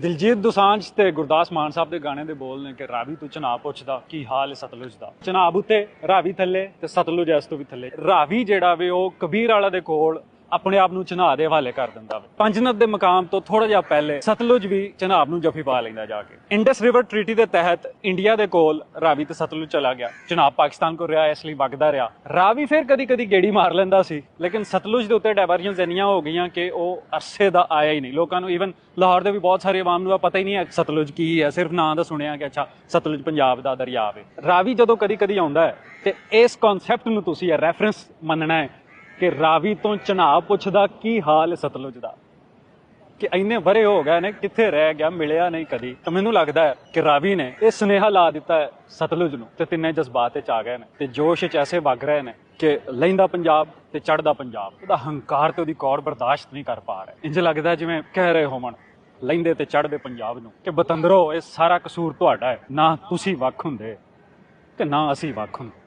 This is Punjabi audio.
ਦਿਲਜੀਤ ਦੋਸਾਂਝ ਤੇ ਗੁਰਦਾਸ ਮਾਨ ਸਾਹਿਬ ਦੇ ਗਾਣੇ ਦੇ ਬੋਲ ਨੇ ਕਿ ਰਾਵੀ ਤੂੰ ਚਨਾਬ ਪੁੱਛਦਾ, ਕੀ ਹਾਲ ਹੈ ਸਤਲੁਜ ਦਾ? ਚਨਾਬ ਉੱਤੇ, ਰਾਵੀ ਥੱਲੇ ਤੇ ਸਤਲੁਜ ਇਸ ਤੋਂ ਵੀ ਥੱਲੇ। ਰਾਵੀ ਜਿਹੜਾ ਵੇ ਉਹ ਕਬੀਰ ਵਾਲਾ ਦੇ ਕੋਲ ਆਪਣੇ ਆਪ ਨੂੰ ਚਨਾਬ ਦੇ ਹਵਾਲੇ ਕਰ ਦਿੰਦਾ ਵੇ। ਪੰਜਨਦ ਦੇ ਮਕਾਮ ਤੋਂ ਥੋੜਾ ਜਿਹਾ ਪਹਿਲੇ ਸਤਲੁਜ ਵੀ ਚਨਾਬ ਨੂੰ ਜਫੀ ਪਾ ਲੈਂਦਾ ਜਾ ਕੇ। ਇੰਡਸ ਰਿਵਰ ਟ੍ਰੀਟੀ ਦੇ ਤਹਿਤ ਇੰਡੀਆ ਦੇ ਕੋਲ ਰਾਵੀ ਤੇ ਸਤਲੁਜ ਚਲਾ ਗਿਆ। ਚਨਾਬ ਪਾਕਿਸਤਾਨ ਕੋਲ ਰਿਹਾ, ਇਸ ਲਈ ਵਗਦਾ ਰਿਹਾ। ਰਾਵੀ ਫਿਰ ਕਦੀ ਕਦੀ ਗੇੜੀ ਮਾਰ ਲੈਂਦਾ ਸੀ, ਲੇਕਿਨ ਸਤਲੁਜ ਦੇ ਉੱਤੇ ਡਾਇਵਰਜਨਸ ਇੰਨੀਆਂ ਹੋ ਗਈਆਂ ਕਿ ਉਹ ਅਰਸੇ ਦਾ ਆਇਆ ਹੀ ਨਹੀਂ। ਲੋਕਾਂ ਨੂੰ ਇਵਨ ਲਾਹੌਰ ਦੇ ਵੀ ਬਹੁਤ ਸਾਰੇ ਆਵਾਮ ਨੂੰ ਪਤਾ ਹੀ ਨਹੀਂ ਹੈ ਸਤਲੁਜ ਕੀ ਹੈ। ਸਿਰਫ ਨਾਂ ਦਾ ਸੁਣਿਆ ਕਿ ਅੱਛਾ, ਸਤਲੁਜ ਪੰਜਾਬ ਦਾ ਦਰਿਆ ਹੈ ਰਾਵੀ ਜਦੋਂ ਕਦੀ ਕਦੀ ਆਉਂਦਾ ਹੈ, ਤੇ ਇਸ ਕਨਸੈਪਟ ਨੂੰ ਤੁਸੀਂ ਇਹ ਰੈਫਰੈਂਸ ਮੰਨਣਾ ਹੈ ਕਿ ਰਾਵੀ ਤੋਂ ਚਨਾਬ ਪੁੱਛਦਾ, ਕੀ ਹਾਲ ਸਤਲੁਜ ਦਾ? ਕਿ ਇੰਨੇ ਵਰੇ ਹੋ ਗਏ ਨੇ, ਕਿੱਥੇ ਰਹਿ ਗਿਆ, ਮਿਲਿਆ ਨਹੀਂ ਕਦੀ। ਤਾਂ ਮੈਨੂੰ ਲੱਗਦਾ ਹੈ ਕਿ ਰਾਵੀ ਨੇ ਇਹ ਸੁਨੇਹਾ ਲਾ ਦਿੱਤਾ ਹੈ ਸਤਲੁਜ ਨੂੰ ਤੇ ਤਿੰਨੇ ਜਜ਼ਬਾਤ ਵਿੱਚ ਆ ਗਏ ਨੇ ਤੇ ਜੋਸ਼ ਵਿੱਚ ਐਸੇ ਵਗ ਰਹੇ ਨੇ ਕਿ ਲੈਂਦਾ ਪੰਜਾਬ ਤੇ ਚੜਦਾ ਪੰਜਾਬ। ਉਹਦਾ ਹੰਕਾਰ ਤੇ ਉਹਦੀ ਕੌੜ ਬਰਦਾਸ਼ਤ ਨਹੀਂ ਕਰ ਪਾ ਰਿਹਾ। ਇੰਜ ਲੱਗਦਾ ਜਿਵੇਂ ਕਹਿ ਰਹੇ ਹੋਵਣ, ਲੈਂਦੇ ਤੇ ਚੜਦੇ ਪੰਜਾਬ ਨੂੰ ਕਿ ਬਤੰਦਰੋ, ਇਹ ਸਾਰਾ ਕਸੂਰ ਤੁਹਾਡਾ ਹੈ। ਨਾ ਤੁਸੀਂ ਵੱਖ ਹੁੰਦੇ ਤੇ ਨਾ ਅਸੀਂ ਵੱਖ ਹੁੰਦੇ।